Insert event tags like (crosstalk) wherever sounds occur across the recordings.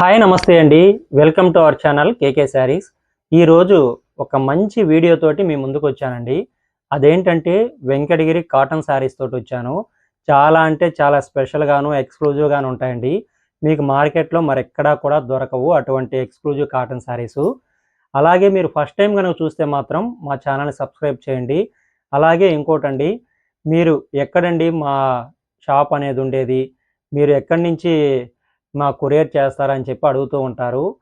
Hi నమస్తే అండి. Welcome to our channel KK saris. ఈరోజు ఒక మంచి వీడియోతోటి మీ ముందుకు వచ్చానండి. అదేంటంటే వెంకటగిరి కాటన్ శారీస్ తోటి వచ్చాను. చాలా అంటే చాలా స్పెషల్గాను ఎక్స్క్లూజివ్గాను ఉంటాయండి. మీకు మార్కెట్లో మరెక్కడా కూడా దొరకవు అటువంటి ఎక్స్క్లూజివ్ కాటన్ శారీస్. అలాగే మీరు ఫస్ట్ టైం కనుక చూస్తే మాత్రం మా ఛానల్ని సబ్స్క్రైబ్ చేయండి. అలాగే ఇంకోటండి మీరు ఎక్కడండి మా షాప్ అనేది ఉండేది? మీరు ఎక్కడి నుంచి మా కొరియర్ చేస్తారని చెప్పి అడుగుతూ ఉంటారు.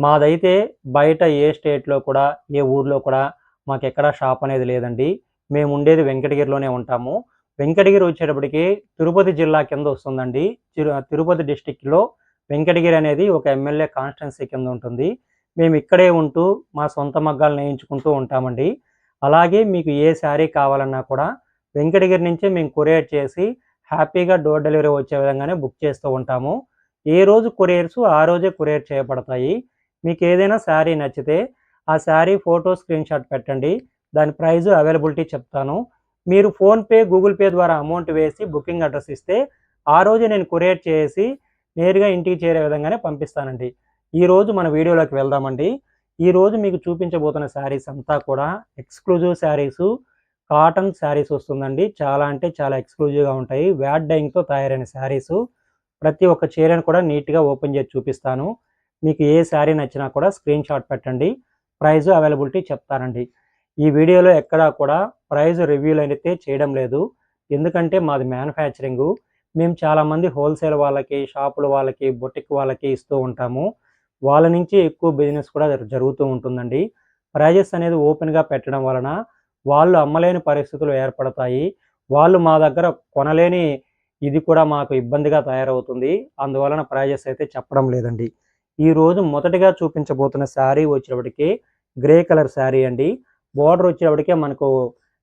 మాదైతే బయట ఏ స్టేట్లో కూడా ఏ ఊర్లో కూడా మాకు ఎక్కడ షాప్ అనేది లేదండి. మేము ఉండేది వెంకటగిరిలోనే ఉంటాము. వెంకటగిరి వచ్చేటప్పటికి తిరుపతి జిల్లా కింద వస్తుందండి. తిరు- తిరుపతి డిస్టిక్లో వెంకటగిరి అనేది ఒక ఎమ్మెల్యే కాన్స్టిట్యున్సీ కింద ఉంటుంది. మేము ఇక్కడే ఉంటూ మా సొంత మగ్గాలు నేయించుకుంటూ ఉంటామండి. అలాగే మీకు ఏ శారీ కావాలన్నా కూడా వెంకటగిరి నుంచే మేము కొరియర్ చేసి హ్యాపీగా డోర్ డెలివరీ వచ్చే విధంగానే బుక్ చేస్తూ ఉంటాము. ఏ రోజు కొరియర్స్ ఆ రోజే కొరియర్ చేయబడతాయి. మీకు ఏదైనా శారీ నచ్చితే ఆ శారీ ఫోటో స్క్రీన్ షాట్ పెట్టండి. దాని ప్రైస్ అవైలబిలిటీ చెప్తాను. మీరు ఫోన్పే గూగుల్ పే ద్వారా అమౌంట్ వేసి బుకింగ్ అడ్రస్ ఇస్తే ఆ రోజు నేను కొరియర్ చేసి నేరుగా ఇంటికి చేరే విధంగానే పంపిస్తానండి. ఈ రోజు మన వీడియోలోకి వెళ్దామండి. ఈ రోజు మీకు చూపించబోతున్న శారీస్ అంతా కూడా ఎక్స్క్లూజివ్ శారీస్ కాటన్ శారీస్ వస్తుందండి. చాలా అంటే చాలా ఎక్స్క్లూజివ్గా ఉంటాయి. వ్యాట్ డైయింగ్తో తయారైన శారీస్. ప్రతి ఒక్క చీరను కూడా నీట్గా ఓపెన్ చేసి చూపిస్తాను. మీకు ఏ శారీ నచ్చినా కూడా స్క్రీన్ షాట్ పెట్టండి. ప్రైజు అవైలబిలిటీ చెప్తానండి. ఈ వీడియోలో ఎక్కడా కూడా ప్రైజ్ రివ్యూలు అయితే చేయడం లేదు. ఎందుకంటే మాది మ్యానుఫ్యాక్చరింగ్. మేము చాలామంది హోల్సేల్ వాళ్ళకి షాపుల వాళ్ళకి బొటిక్ వాళ్ళకి ఇస్తూ ఉంటాము. వాళ్ళ నుంచి ఎక్కువ బిజినెస్ కూడా జరుగుతూ ఉంటుందండి. ప్రైజెస్ అనేది ఓపెన్గా పెట్టడం వలన వాళ్ళు అమ్మలేని పరిస్థితులు ఏర్పడతాయి. వాళ్ళు మా దగ్గర కొనలేని ఇది కూడా మాకు ఇబ్బందిగా తయారవుతుంది. అందువలన ప్రైజెస్ అయితే చెప్పడం లేదండి. ఈ రోజు మొదటిగా చూపించబోతున్న శారీ వచ్చేటప్పటికి గ్రే కలర్ శారీ అండి. బార్డర్ వచ్చేటప్పటికే మనకు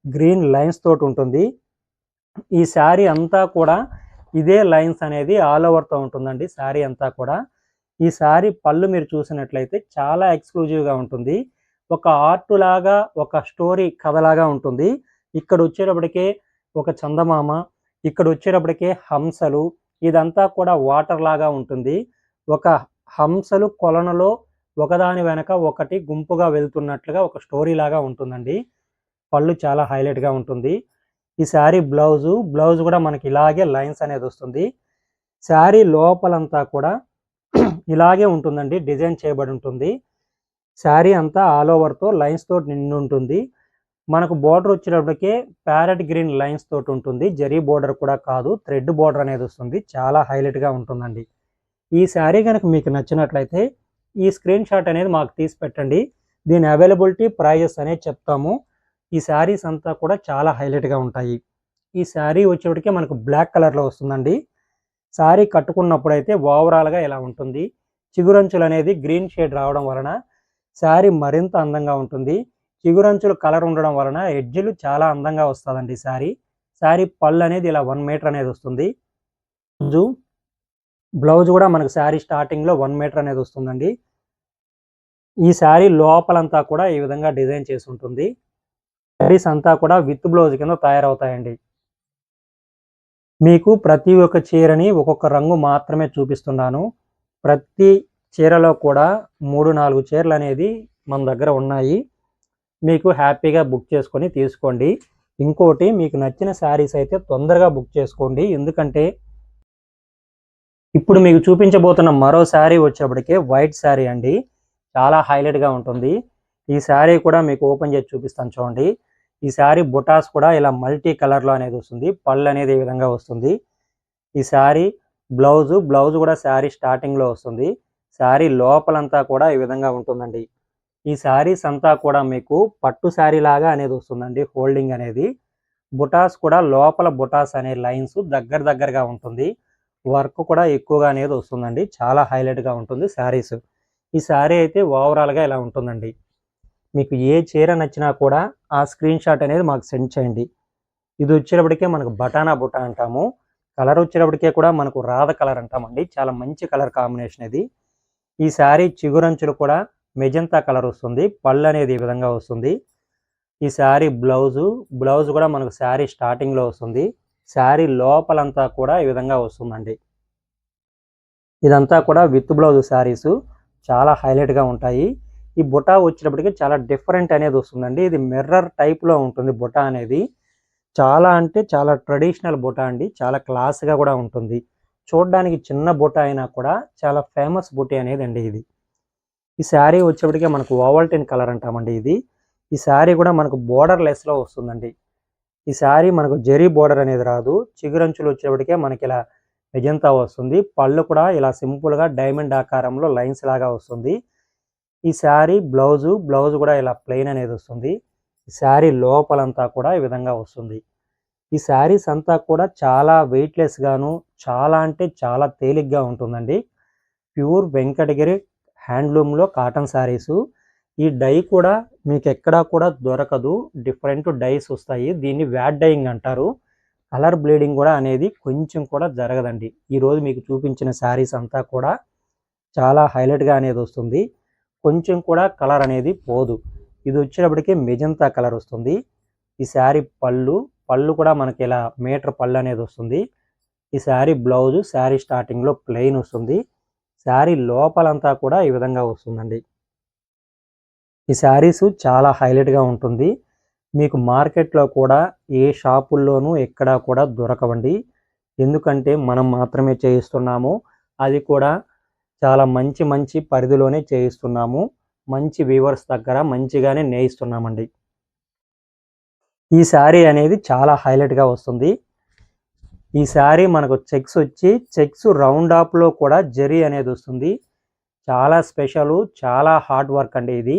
గ్రీన్ లైన్స్ తోటి ఉంటుంది. ఈ శారీ అంతా కూడా ఇదే లైన్స్ అనేది ఆల్ ఓవర్తో ఉంటుందండి శారీ అంతా కూడా. ఈ శారీ పళ్ళు మీరు చూసినట్లయితే చాలా ఎక్స్క్లూజివ్గా ఉంటుంది. ఒక ఆర్ట్ లాగా ఒక స్టోరీ కథలాగా ఉంటుంది. ఇక్కడ వచ్చేటప్పటికే ఒక చందమామ ఇక్కడ వచ్చేటప్పటికే హంసలు ఇదంతా కూడా వాటర్ లాగా ఉంటుంది. ఒక హంసలు కొలనులో ఒకదాని వెనక ఒకటి గుంపుగా వెళ్తున్నట్లుగా ఒక స్టోరీ లాగా ఉంటుందండి. పళ్ళు చాలా హైలైట్గా ఉంటుంది. ఈ శారీ బ్లౌజు బ్లౌజ్ కూడా మనకి ఇలాగే లైన్స్ అనేది వస్తుంది. శారీ లోపలంతా కూడా (clears throat) ఇలాగే ఉంటుందండి డిజైన్ చేయబడి ఉంటుంది. శారీ అంతా ఆల్ ఓవర్తో లైన్స్ నిండి ఉంటుంది. మనకు బోర్డర్ వచ్చేటప్పటికే ప్యారెట్ గ్రీన్ లైన్స్ తోటి ఉంటుంది. జరీ బోర్డర్ కూడా కాదు థ్రెడ్ బోర్డర్ అనేది వస్తుంది. చాలా హైలైట్గా ఉంటుందండి. ఈ శారీ కనుక మీకు నచ్చినట్లయితే ఈ స్క్రీన్ షాట్ అనేది మాకు తీసి పెట్టండి. దీని అవైలబిలిటీ ప్రైజెస్ అనేది చెప్తాము. ఈ శారీస్ అంతా కూడా చాలా హైలైట్గా ఉంటాయి. ఈ శారీ వచ్చేటికి మనకు బ్లాక్ కలర్లో వస్తుందండి. శారీ కట్టుకున్నప్పుడు అయితే ఓవరాల్గా ఇలా ఉంటుంది. చిగురంచులు అనేది గ్రీన్ షేడ్ రావడం వలన శారీ మరింత అందంగా ఉంటుంది. చిగురంచులు కలర్ ఉండడం వలన ఎడ్జులు చాలా అందంగా వస్తుందండి శారీ శారీ పళ్ళు అనేది ఇలా వన్ మీటర్ అనేది వస్తుంది. బ్లౌజు బ్లౌజ్ కూడా మనకు శారీ స్టార్టింగ్లో వన్ మీటర్ అనేది వస్తుందండి. ఈ శారీ లోపలంతా కూడా ఈ విధంగా డిజైన్ చేసి ఉంటుంది. శారీస్ అంతా కూడా విత్ బ్లౌజ్ కింద తయారవుతాయండి. మీకు ప్రతి ఒక్క చీరని ఒక్కొక్క రంగు మాత్రమే చూపిస్తున్నాను. ప్రతి చీరలో కూడా మూడు నాలుగు చీరలు అనేది మన దగ్గర ఉన్నాయి. మీకు హ్యాపీగా బుక్ చేసుకొని తీసుకోండి. ఇంకోటి మీకు నచ్చిన శారీస్ అయితే తొందరగా బుక్ చేసుకోండి. ఎందుకంటే ఇప్పుడు మీకు చూపించబోతున్న మరో శారీ వచ్చేప్పటికే వైట్ శారీ అండి. చాలా హైలైట్గా ఉంటుంది. ఈ శారీ కూడా మీకు ఓపెన్ చేసి చూపిస్తాను చూడండి. ఈ శారీ బుటాస్ కూడా ఇలా మల్టీ కలర్లో అనేది వస్తుంది. పళ్ళు అనేది ఈ విధంగా వస్తుంది. ఈ శారీ బ్లౌజు బ్లౌజ్ కూడా శారీ స్టార్టింగ్లో వస్తుంది. శారీ లోపలంతా కూడా ఈ విధంగా ఉంటుందండి. ఈ శారీస్ అంతా కూడా మీకు పట్టు శారీ లాగా అనేది వస్తుందండి హోల్డింగ్ అనేది. బుటాస్ కూడా లోపల బుటాస్ అనే లైన్స్ దగ్గర దగ్గరగా ఉంటుంది. వర్క్ కూడా ఎక్కువగా అనేది వస్తుందండి. చాలా హైలైట్గా ఉంటుంది శారీస్. ఈ శారీ అయితే ఓవరాల్గా ఇలా ఉంటుందండి. మీకు ఏ చీర నచ్చినా కూడా ఆ స్క్రీన్ షాట్ అనేది మాకు సెండ్ చేయండి. ఇది వచ్చేటప్పటికే మనకు బటానా బుటా అంటాము. కలర్ వచ్చేటప్పటికే కూడా మనకు రాధ కలర్ అంటామండి. చాలా మంచి కలర్ కాంబినేషన్ ఇది. ఈ శారీ చిగురంచులు కూడా మెజంతా కలర్ వస్తుంది పళ్ళు అనేది ఈ విధంగా వస్తుంది. ఈ శారీ బ్లౌజు బ్లౌజ్ కూడా మనకు శారీ స్టార్టింగ్లో వస్తుంది. శారీ లోపలంతా కూడా ఈ విధంగా వస్తుందండి. ఇదంతా కూడా విత్ బ్లౌజ్ శారీస్ చాలా హైలైట్గా ఉంటాయి. ఈ బుటా వచ్చినప్పటికీ చాలా డిఫరెంట్ అనేది వస్తుందండి. ఇది మిర్రర్ టైప్లో ఉంటుంది బుటా అనేది. చాలా అంటే చాలా ట్రెడిషనల్ బుటా అండి. చాలా క్లాస్గా కూడా ఉంటుంది. చూడడానికి చిన్న బుటా అయినా కూడా చాలా ఫేమస్ బుటీ అనేది అండి ఇది. ఈ శారీ వచ్చేప్పటికే మనకు ఓవల్టెన్ కలర్ అంటామండి ఇది. ఈ శారీ కూడా మనకు బోర్డర్ లెస్లో వస్తుందండి. ఈ శారీ మనకు జెరీ బోర్డర్ అనేది రాదు. చిగురంచులు వచ్చేప్పటికే మనకి ఇలా మెజంతా వస్తుంది. పళ్ళు కూడా ఇలా సింపుల్గా డైమండ్ ఆకారంలో లైన్స్ లాగా వస్తుంది. ఈ శారీ బ్లౌజు బ్లౌజ్ కూడా ఇలా ప్లెయిన్ అనేది వస్తుంది. ఈ శారీ లోపలంతా కూడా ఈ విధంగా వస్తుంది. ఈ శారీస్ అంతా కూడా చాలా వెయిట్లెస్గాను చాలా అంటే చాలా తేలిగ్గా ఉంటుందండి. ప్యూర్ వెంకటగిరి హ్యాండ్లూమ్లో కాటన్ శారీసు. ఈ డై కూడా మీకు ఎక్కడా కూడా దొరకదు. డిఫరెంట్ డైస్ వస్తాయి. దీన్ని వ్యాట్ డైయింగ్ అంటారు. కలర్ బ్లీడింగ్ కూడా అనేది కొంచెం కూడా జరగదండి. ఈరోజు మీకు చూపించిన శారీస్ అంతా కూడా చాలా హైలైట్గా అనేది వస్తుంది. కొంచెం కూడా కలర్ అనేది పోదు. ఇది వచ్చినప్పటికీ మెజంతా కలర్ వస్తుంది. ఈ శారీ పళ్ళు పళ్ళు కూడా మనకి ఇలా మీటర్ పళ్ళు అనేది వస్తుంది. ఈ శారీ బ్లౌజ్ శారీ స్టార్టింగ్లో ప్లెయిన్ వస్తుంది. శారీ లోపలంతా కూడా ఈ విధంగా వస్తుందండి. ఈ శారీస్ చాలా హైలైట్గా ఉంటుంది. మీకు మార్కెట్లో కూడా ఏ షాపుల్లోనూ ఎక్కడా కూడా దొరకవండి. ఎందుకంటే మనం మాత్రమే చేయిస్తున్నాము. అది కూడా చాలా మంచి మంచి పరిధిలోనే చేయిస్తున్నాము. మంచి వీవర్స్ దగ్గర మంచిగానే నేయిస్తున్నామండి. ఈ శారీ అనేది చాలా హైలైట్గా వస్తుంది. ఈ శారీ మనకు చెక్స్ వచ్చి చెక్స్ రౌండ్ ఆఫ్లో కూడా జరీ అనేది వస్తుంది. చాలా స్పెషల్ చాలా హార్డ్ వర్క్ అండి ఇది.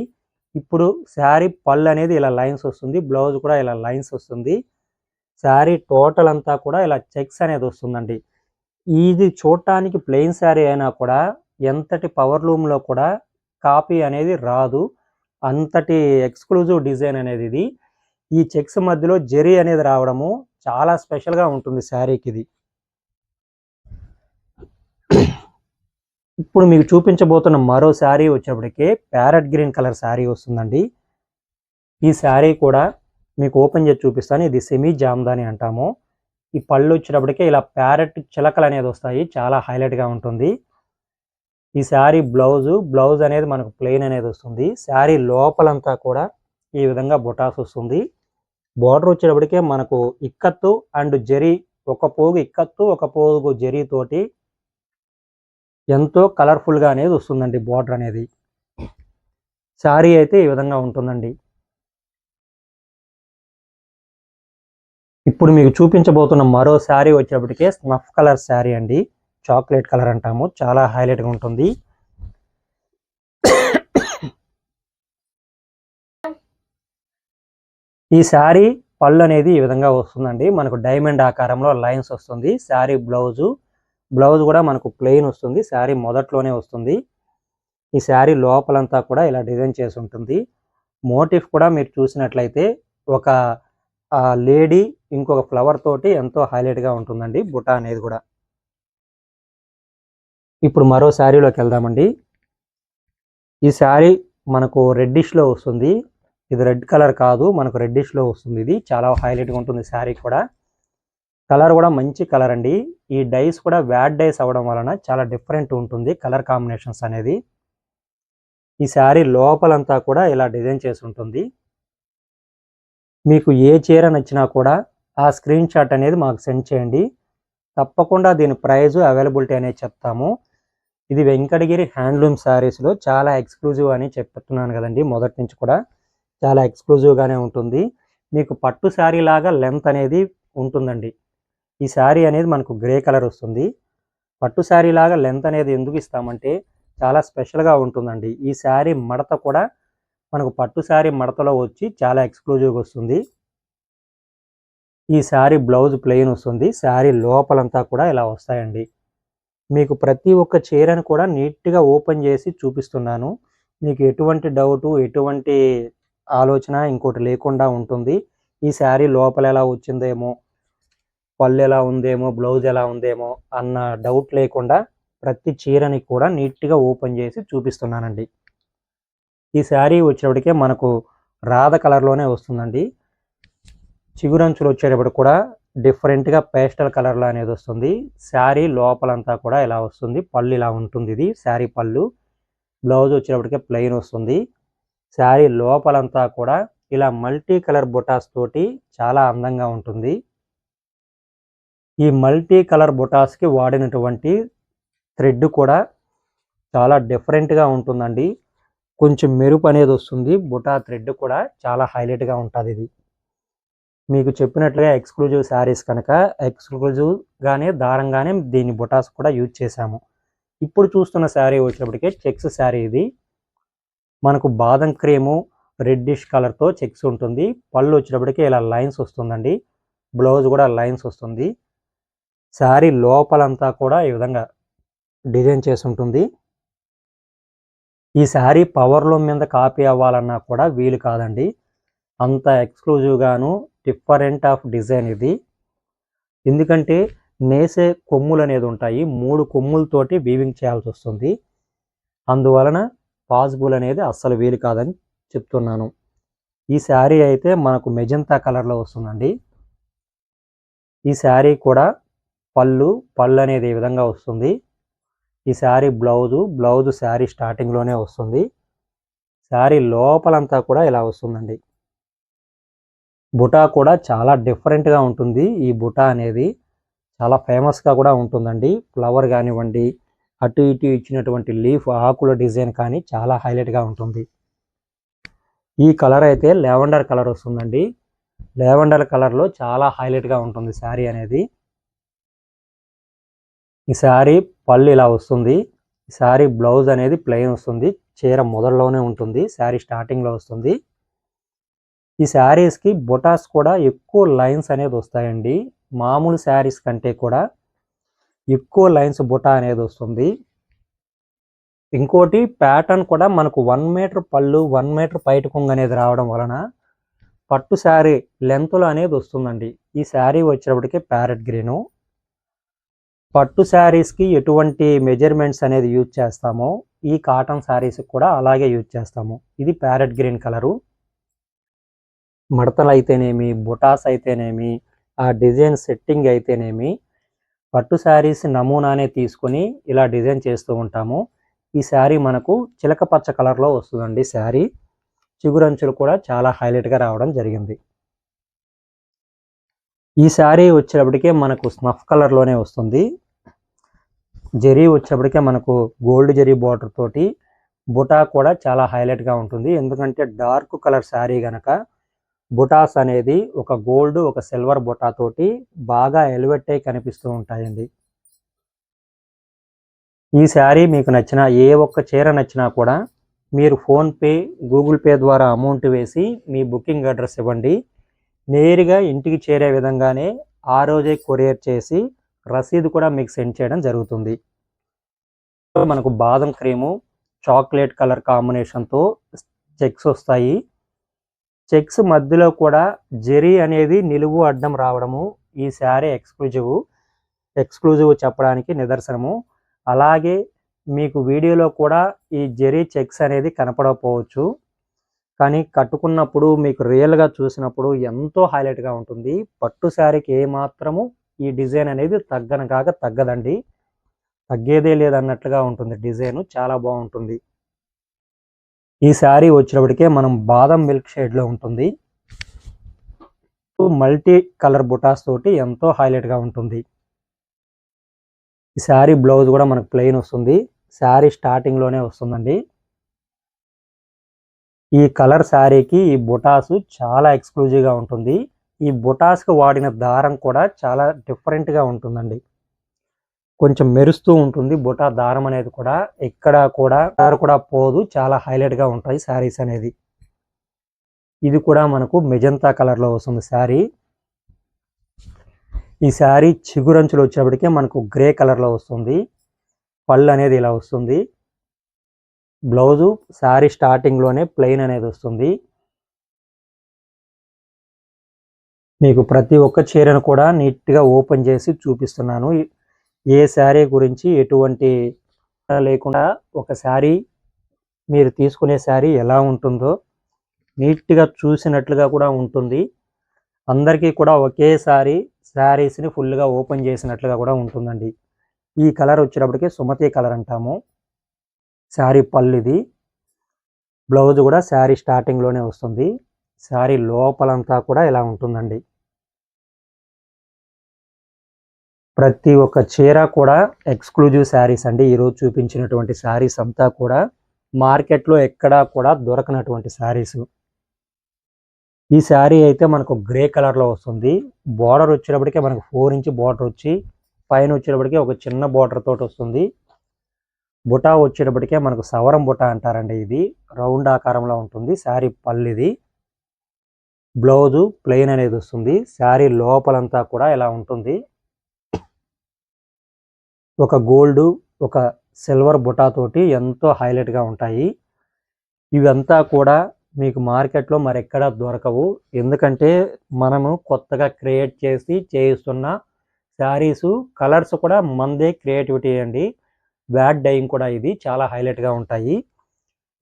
ఇప్పుడు శారీ పళ్ళు అనేది ఇలా లైన్స్ వస్తుంది బ్లౌజ్ కూడా ఇలా లైన్స్ వస్తుంది. శారీ టోటల్ అంతా కూడా ఇలా చెక్స్ అనేది వస్తుందండి. ఇది చూడటానికి ప్లెయిన్ శారీ అయినా కూడా ఎంతటి పవర్ లూమ్లో కూడా కాపీ అనేది రాదు. అంతటి ఎక్స్క్లూజివ్ డిజైన్ అనేది ఇది. ఈ చెక్స్ మధ్యలో జెరీ అనేది రావడము చాలా స్పెషల్గా ఉంటుంది శారీకి ఇది. ఇప్పుడు మీకు చూపించబోతున్న మరో శారీ వచ్చేప్పటికే ప్యారెట్ గ్రీన్ కలర్ శారీ వస్తుందండి. ఈ శారీ కూడా మీకు ఓపెన్ చేసి చూపిస్తాను. ఇది సెమీ జామ్దాని అంటాము. ఈ పళ్ళు వచ్చేటప్పటికే ఇలా ప్యారెట్ చిలకలు అనేది వస్తాయి. చాలా హైలైట్గా ఉంటుంది. ఈ శారీ బ్లౌజు బ్లౌజ్ అనేది మనకు ప్లెయిన్ అనేది వస్తుంది. శారీ లోపలంతా కూడా ఈ విధంగా బొటాస్ వస్తుంది. బార్డర్ వచ్చేటప్పటికే మనకు ఇక్కత్తు అండ్ జరీ ఒక పోగు ఇక్కత్తు ఒక పోగు జరీ తోటి ఎంతో కలర్ఫుల్గా అనేది వస్తుందండి బార్డర్ అనేది. శారీ అయితే ఈ విధంగా ఉంటుందండి. ఇప్పుడు మీకు చూపించబోతున్న మరో శారీ వచ్చేప్పటికే స్నఫ్ కలర్ శారీ అండి. చాక్లెట్ కలర్ అంటాము. చాలా హైలైట్గా ఉంటుంది. ఈ శారీ పళ్ళు అనేది ఈ విధంగా వస్తుందండి. మనకు డైమండ్ ఆకారంలో లైన్స్ వస్తుంది. శారీ బ్లౌజు బ్లౌజ్ కూడా మనకు ప్లెయిన్ వస్తుంది. శారీ మొదట్లోనే వస్తుంది. ఈ శారీ లోపలంతా కూడా ఇలా డిజైన్ చేసి ఉంటుంది. మోటిఫ్ కూడా మీరు చూసినట్లయితే ఒక లేడీ ఇంకొక ఫ్లవర్ తోటి ఎంతో హైలైట్గా ఉంటుందండి బుటా అనేది కూడా. ఇప్పుడు మరో శారీలోకి వెళ్దామండి. ఈ శారీ మనకు రెడ్డిష్లో వస్తుంది. ఇది రెడ్ కలర్ కాదు మనకు రెడ్డిష్లో వస్తుంది ఇది. చాలా హైలైట్గా ఉంటుంది శారీ కూడా. కలర్ కూడా మంచి కలర్ అండి. ఈ డైస్ కూడా వ్యాడ్ డైస్ అవ్వడం వలన చాలా డిఫరెంట్ ఉంటుంది కలర్ కాంబినేషన్స్ అనేది. ఈ శారీ లోపలంతా కూడా ఇలా డిజైన్ చేసి ఉంటుంది. మీకు ఏ చీర నచ్చినా కూడా ఆ స్క్రీన్ షాట్ అనేది మాకు సెండ్ చేయండి. తప్పకుండా దీని ప్రైజు అవైలబిలిటీ అనేది చెప్తాము. ఇది వెంకటగిరి హ్యాండ్లూమ్ శారీస్లో చాలా ఎక్స్క్లూజివ్ అని చెప్తున్నాను కదండి మొదటి నుంచి కూడా. చాలా ఎక్స్క్లూజివ్గానే ఉంటుంది. మీకు పట్టు శారీ లాగా లెంత్ అనేది ఉంటుందండి. ఈ శారీ అనేది మనకు గ్రే కలర్ వస్తుంది. పట్టు శారీ లాగా లెంత్ అనేది ఎందుకు ఇస్తామంటే చాలా స్పెషల్గా ఉంటుందండి. ఈ శారీ మడత కూడా మనకు పట్టు శారీ మడతలో వచ్చి చాలా ఎక్స్క్లూజివ్గా వస్తుంది. ఈ శారీ బ్లౌజ్ ప్లెయిన్ వస్తుంది. శారీ లోపలంతా కూడా ఇలా వస్తాయండి. మీకు ప్రతి ఒక్క చీరను కూడా నీట్గా ఓపెన్ చేసి చూపిస్తున్నాను. మీకు ఎటువంటి డౌటు ఎటువంటి ఆలోచన ఇంకోటి లేకుండా ఉంటుంది. ఈ శారీ లోపల ఎలా వచ్చిందేమో పళ్ళు ఎలా ఉందేమో బ్లౌజ్ ఎలా ఉందేమో అన్న డౌట్ లేకుండా ప్రతి చీరని కూడా నీట్గా ఓపెన్ చేసి చూపిస్తున్నానండి. ఈ శారీ వచ్చేటప్పటికే మనకు రాధ కలర్లోనే వస్తుందండి. చిగురంచులు వచ్చేటప్పుడు కూడా డిఫరెంట్గా పేస్టల్ కలర్లో అనేది వస్తుంది. శారీ లోపలంతా కూడా ఇలా వస్తుంది. పళ్ళు ఇలా ఉంటుంది ఇది శారీ పళ్ళు. బ్లౌజ్ వచ్చేటప్పటికే ప్లెయిన్ వస్తుంది. శారీ లోపలంతా కూడా ఇలా మల్టీ కలర్ బుటాస్ తోటి చాలా అందంగా ఉంటుంది. ఈ మల్టీ కలర్ బుటాస్కి వాడినటువంటి థ్రెడ్ కూడా చాలా డిఫరెంట్గా ఉంటుందండి. కొంచెం మెరుపు అనేది వస్తుంది. బుటా థ్రెడ్ కూడా చాలా హైలైట్గా ఉంటుంది ఇది. మీకు చెప్పినట్లుగా ఎక్స్క్లూజివ్ శారీస్ కనుక ఎక్స్క్లూజివ్గానే దారంగానే దీని బుటాస్ కూడా యూజ్ చేశాము. ఇప్పుడు చూస్తున్న శారీ వచ్చేటప్పటికే చెక్స్ శారీ ఇది. మనకు బాదం క్రీము రెడ్డిష్ కలర్తో చెక్స్ ఉంటుంది. పళ్ళు వచ్చేటప్పటికి ఇలా లైన్స్ వస్తుందండి. బ్లౌజ్ కూడా లైన్స్ వస్తుంది. శారీ లోపలంతా కూడా ఈ విధంగా డిజైన్ చేసి ఉంటుంది. ఈ శారీ పవర్లో మీద కాపీ అవ్వాలన్నా కూడా వీలు కాదండి. అంత ఎక్స్క్లూజివ్గాను డిఫరెంట్ ఆఫ్ డిజైన్ ఇది. ఎందుకంటే నేసే కొమ్ములు అనేది ఉంటాయి. మూడు కొమ్ములతోటి వీవింగ్ చేయాల్సి వస్తుంది. అందువలన పాసిబుల్ అనేది అస్సలు వీలు కాదని చెప్తున్నాను. ఈ శారీ అయితే మనకు మెజంతా కలర్లో వస్తుందండి. ఈ శారీ కూడా పళ్ళు పళ్ళు అనేది ఈ విధంగా వస్తుంది. ఈ శారీ బ్లౌజు బ్లౌజు శారీ స్టార్టింగ్లోనే వస్తుంది. శారీ లోపలంతా కూడా ఇలా వస్తుందండి. బుటా కూడా చాలా డిఫరెంట్గా ఉంటుంది. ఈ బుటా అనేది చాలా ఫేమస్గా కూడా ఉంటుందండి. ఫ్లవర్ కానివ్వండి అటు ఇటు ఇచ్చినటువంటి లీఫ్ ఆకుల డిజైన్ కానీ చాలా హైలైట్గా ఉంటుంది. ఈ కలర్ అయితే లెవెండర్ కలర్ వస్తుందండి. లెవెండర్ కలర్లో చాలా హైలైట్గా ఉంటుంది శారీ అనేది. ఈ శారీ పళ్ళు ఇలా వస్తుంది. ఈ శారీ బ్లౌజ్ అనేది ప్లెయిన్ వస్తుంది. చీర మొదల్లోనే ఉంటుంది. శారీ స్టార్టింగ్లో వస్తుంది. ఈ శారీస్కి బొటాస్ కూడా ఎక్కువ లైన్స్ అనేది వస్తాయండి. మామూలు శారీస్ కంటే కూడా ఎక్కువ లైన్స్ బుటా అనేది వస్తుంది. ఇంకోటి ప్యాటర్న్ కూడా మనకు వన్ మీటర్ పళ్ళు వన్ మీటర్ పైట కొంగు అనేది రావడం వలన పట్టు శారీ లెంత్లో అనేది వస్తుందండి. ఈ శారీ వచ్చినప్పటికీ ప్యారెట్ గ్రీను. పట్టు శారీస్కి ఎటువంటి మెజర్మెంట్స్ అనేది యూజ్ చేస్తామో ఈ కాటన్ శారీస్కి కూడా అలాగే యూజ్ చేస్తాము. ఇది ప్యారెట్ గ్రీన్ కలరు. మడతలు అయితేనేమి బుటాస్ అయితేనేమి ఆ డిజైన్ సెట్టింగ్ అయితేనేమి పట్టు శారీస్ నమూనానే తీసుకొని ఇలా డిజైన్ చేస్తూ ఉంటాము. ఈ శారీ మనకు చిలక పచ్చ కలర్లో వస్తుందండి శారీ. చిగురంచులు కూడా చాలా హైలైట్గా రావడం జరిగింది. ఈ శారీ వచ్చేటప్పటికే మనకు స్నఫ్ కలర్లోనే వస్తుంది. జరీ వచ్చేటప్పటికే మనకు గోల్డ్ జరీ బార్డర్ తోటి బుటా కూడా చాలా హైలైట్గా ఉంటుంది. ఎందుకంటే డార్క్ కలర్ శారీ కనుక బుటాస్ అనేది ఒక గోల్డ్ ఒక సిల్వర్ బుటా తోటి బాగా ఎలివేట్ అయి కనిపిస్తూ ఉంటాయండి. ఈ శారీ మీకు నచ్చిన ఏ ఒక్క చీర నచ్చినా కూడా మీరు ఫోన్పే గూగుల్ పే ద్వారా అమౌంట్ వేసి మీ బుకింగ్ అడ్రస్ ఇవ్వండి. నేరుగా ఇంటికి చేరే విధంగానే ఆ రోజే కొరియర్ చేసి రసీదు కూడా మీకు సెండ్ చేయడం జరుగుతుంది. మనకు బాదం క్రీము చాక్లెట్ కలర్ కాంబినేషన్తో చెక్స్ వస్తాయి. చెక్స్ మధ్యలో కూడా జెరీ అనేది నిలువు అడ్డం రావడము ఈ శారీ ఎక్స్క్లూజివ్ ఎక్స్క్లూజివ్ చెప్పడానికి నిదర్శనము. అలాగే మీకు వీడియోలో కూడా ఈ జెరీ చెక్స్ అనేది కనపడకపోవచ్చు. కానీ కట్టుకున్నప్పుడు మీకు రియల్గా చూసినప్పుడు ఎంతో హైలైట్గా ఉంటుంది. పట్టు శారీకి ఏమాత్రము ఈ డిజైన్ అనేది తగ్గన కాక తగ్గదండి. తగ్గేదే లేదన్నట్లుగా ఉంటుంది డిజైన్. చాలా బాగుంటుంది. ఈ శారీ వచ్చినప్పటికే మనం బాదం మిల్క్ షేడ్లో ఉంటుంది. మల్టీ కలర్ బుటాస్ తోటి ఎంతో హైలైట్గా ఉంటుంది. ఈ శారీ బ్లౌజ్ కూడా మనకు ప్లెయిన్ వస్తుంది. శారీ స్టార్టింగ్లోనే వస్తుందండి. ఈ కలర్ శారీకి ఈ బుటాస్ చాలా ఎక్స్క్లూజివ్గా ఉంటుంది. ఈ బుటాస్కి వాడిన దారం కూడా చాలా డిఫరెంట్గా ఉంటుందండి. కొంచెం మెరుస్తూ ఉంటుంది. బుటా దారం అనేది కూడా ఎక్కడ కూడా కూడా పోదు. చాలా హైలైట్గా ఉంటాయి శారీస్ అనేది. ఇది కూడా మనకు మెజంతా కలర్లో వస్తుంది శారీ. ఈ శారీ చిగురంచులు వచ్చేప్పటికే మనకు గ్రే కలర్లో వస్తుంది. పళ్ళు అనేది ఇలా వస్తుంది. బ్లౌజు శారీ స్టార్టింగ్లోనే ప్లెయిన్ అనేది వస్తుంది. మీకు ప్రతి ఒక్క చీరను కూడా నీట్గా ఓపెన్ చేసి చూపిస్తున్నాను. ఏ శారీ గురించి ఎటువంటి లేకుండా ఒక శారీ మీరు తీసుకునే శారీ ఎలా ఉంటుందో నీట్గా చూసినట్లుగా కూడా ఉంటుంది. అందరికీ కూడా ఒకేసారి శారీస్ని ఫుల్గా ఓపెన్ చేసినట్లుగా కూడా ఉంటుందండి. ఈ కలర్ వచ్చేటప్పటికి సుమతి కలర్ అంటాము. శారీ పల్లిది బ్లౌజ్ కూడా శారీ స్టార్టింగ్లోనే వస్తుంది. శారీ లోపలంతా కూడా ఇలా ఉంటుందండి. ప్రతి ఒక్క చీర కూడా ఎక్స్క్లూజివ్ శారీస్ అండి. ఈరోజు చూపించినటువంటి శారీస్ అంతా కూడా మార్కెట్లో ఎక్కడా కూడా దొరకనటువంటి శారీస్ ఈ శారీ అయితే మనకు గ్రే కలర్లో వస్తుంది. బార్డర్ వచ్చేటప్పటికే మనకు ఫోర్ ఇంచ్ బార్డర్ వచ్చి పైన వచ్చేటప్పటికి ఒక చిన్న బార్డర్ తోటి వస్తుంది. బుటా వచ్చేటప్పటికే మనకు సవరం బుటా అంటారండి ఇది. రౌండ్ ఆకారంలో ఉంటుంది. శారీ పల్లిది. బ్లౌజు ప్లెయిన్ అనేది వస్తుంది. శారీ లోపలంతా కూడా ఇలా ఉంటుంది. ఒక గోల్డ్ ఒక సిల్వర్ బుటాతోటి ఎంతో హైలైట్గా ఉంటాయి. ఇవంతా కూడా మీకు మార్కెట్లో మరెక్కడా దొరకవు. ఎందుకంటే మనము కొత్తగా క్రియేట్ చేసి చేయిస్తున్న శారీసు కలర్స్ కూడా మందే క్రియేటివిటీ అండి. వ్యాడ్ డైయింగ్ కూడా ఇది చాలా హైలైట్గా ఉంటాయి.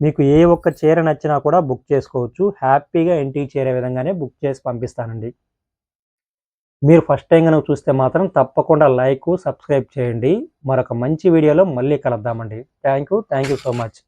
మీకు ఏ ఒక్క చీర నచ్చినా కూడా బుక్ చేసుకోవచ్చు. హ్యాపీగా ఇంటికి చేరే విధంగానే బుక్ చేసి పంపిస్తానండి. మీరు ఫస్ట్ టైం కనుక చూస్తే మాత్రం తప్పకుండా లైక్ సబ్స్క్రైబ్ చేయండి. మరొక మంచి వీడియోలో మళ్ళీ కలుద్దామండి. Thank you thank you so much